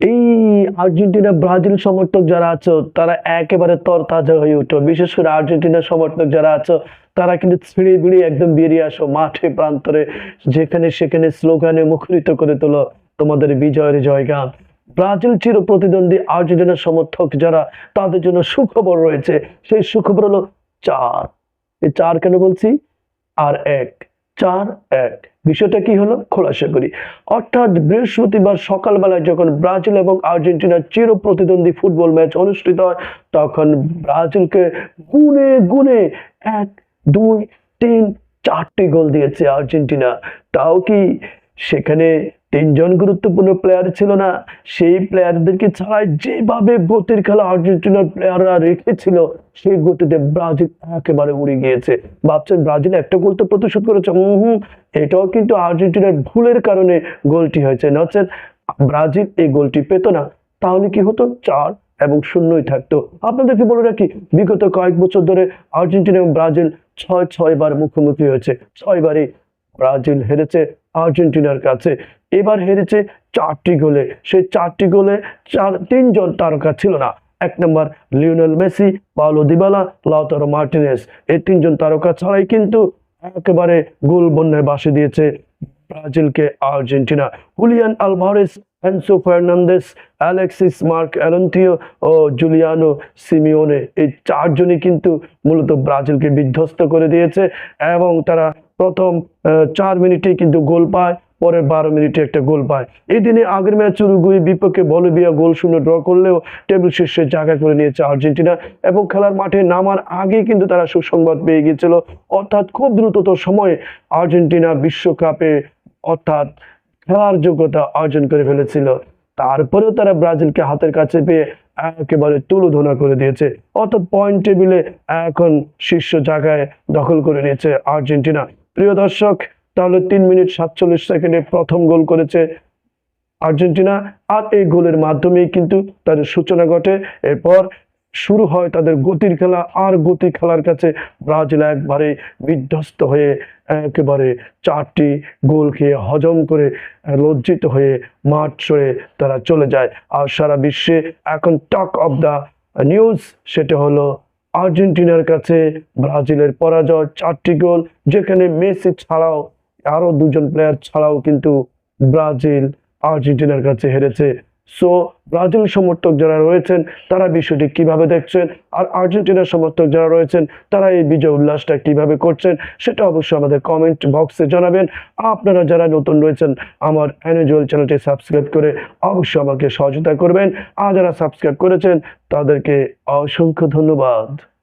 এই Argentina Brazil সমর্থক যারা আছো, তারা একেবারে তরতাজা হয়ে উঠো। বিশেষ করে আর্জেন্টিনা সমর্থক যারা আছো, তারা কিন্তু ছিঁড়ে বিড়িয়ে একদম বেরিয়ে আসো মাঠে, প্রান্তরে, যেখানে সেখানে স্লোগানে মুখরিত করে তোলো তোমাদের বিজয়ের জয়গান। ব্রাজিল চির প্রতিদ্বন্দ্বী আর্জেন্টিনা সমর্থক যারা, তাদের জন্য সুখবর রয়েছে। সেই সুখবর হলো চার। এই চার কেন বলছি? আর এক। চার এক। বিষয়টা কি হলো? খোলাসা করি। অর্থাৎ বৃহস্পতিবার সকালবেলায় যখন ব্রাজিল এবং আর্জেন্টিনার চির প্রতিদ্বন্দ্বী ফুটবল ম্যাচ অনুষ্ঠিত হয়, তখন ব্রাজিলকে গুনে গুনে এক, দুই, তিন, চারটি গোল দিয়েছে আর্জেন্টিনা। তাও কি সেখানে তিনজন গুরুত্বপূর্ণ প্লেয়ার ছিল না, সেই প্লেয়ারদেরকে ছাড়াই যেভাবে গতির খেলা আর্জেন্টিনার প্লেয়াররা রেখেছিল, সেই গতিতে ব্রাজিল একেবারে উড়ে গিয়েছে। ভাবছেন ব্রাজিল একটা গোল তো প্রতিশোধ করেছে হুম, এটাও কিন্তু আর্জেন্টিনার ভুলের কারণে গোলটি হয়েছে। নচেত ব্রাজিল এই গোলটি পেত না, তাহলে কি হতো? চার এবং শূন্যই থাকতো। আপনাদেরকে বলে রাখি, বিগত কয়েক বছর ধরে আর্জেন্টিনা এবং ব্রাজিল ছয় ছয় বার মুখোমুখি হয়েছে, ছয়বারই ব্রাজিল হেরেছে আর্জেন্টিনার কাছে। এবার হেরেছে চারটি গোলে। সেই চারটি গোলে চার, তিনজন তারকা ছিল না। এক নম্বর Lionel Messi, Paulo Dybala, Lautaro Martinez. এই তিনজন তারকা ছাড়াই কিন্তু একেবারে গোল বন্যায় বাসে দিয়েছে ব্রাজিলকে Argentina. Julian Alvarez, Enzo Fernandez, Alexis Mac অ্যালন্টিও ও জুলিয়ানো সিমিওনে এই চারজনই কিন্তু মূলত ব্রাজিলকে বিধ্বস্ত করে দিয়েছে এবং তারা প্রথম চার মিনিটেই কিন্তু গোল পায়। পরের বারো মিনিটে একটা গোল পায়। এই দিনে আগের ম্যাচ উরুগুই বিপক্ষে বলিভিয়া গোল শূন্য ড্র করলেও টেবিল শীর্ষে জায়গা করে নিয়েছে আর্জেন্টিনা এবং খেলার মাঠে নামার আগেই কিন্তু তারা সুসংবাদ পেয়ে গিয়েছিল। অর্থাৎ খুব দ্রুততর সময়ে আর্জেন্টিনা বিশ্বকাপে অর্থাৎ খেলার যোগ্যতা অর্জন করে ফেলেছিল। তারপরেও তারা ব্রাজিলকে হাতের কাছে পেয়ে একেবারে তুলোধনা করে দিয়েছে। অর্থাৎ পয়েন্ট টেবিলে এখন শীর্ষ জায়গায় দখল করে নিয়েছে আর্জেন্টিনা। প্রিয় দর্শক তাহলে তিন মিনিট সাতচল্লিশ সেকেন্ডে প্রথম গোল করেছে আর্জেন্টিনা। আর এই গোলের মাধ্যমেই কিন্তু তাদের সূচনা ঘটে। এরপর শুরু হয় তাদের গতির খেলা। আর গতি খেলার কাছে ব্রাজিল একবারে বিধ্বস্ত হয়ে একেবারে চারটি গোল খেয়ে হজম করে লজ্জিত হয়ে মাঠ ছেড়ে তারা চলে যায়। আর সারা বিশ্বে এখন টক অফ দ্য নিউজ সেটা হলো আর্জেন্টিনার কাছে ব্রাজিলের পরাজয়, চারটি গোল, যেখানে মেসি ছাড়াও আরও দুজন প্লেয়ার ছাড়াও কিন্তু ব্রাজিল, আর্জেন্টিনার কাছে হেরেছে। সো ব্রাজিল সমর্থক যারা রয়েছেন, তারা বিষয়টি কীভাবে দেখছেন? আর আর্জেন্টিনার সমর্থক যারা রয়েছেন, তারা এই বিজয় উল্লাসটা কীভাবে করছেন? সেটা অবশ্যই আমাদের কমেন্ট বক্সে জানাবেন। আপনারা যারা নতুন রয়েছেন, আমার অ্যানুজুয়াল চ্যানেলটি সাবস্ক্রাইব করে অবশ্যই আমাকে সহযোগিতা করবেন। আর যারা সাবস্ক্রাইব করেছেন, তাদেরকে অসংখ্য ধন্যবাদ।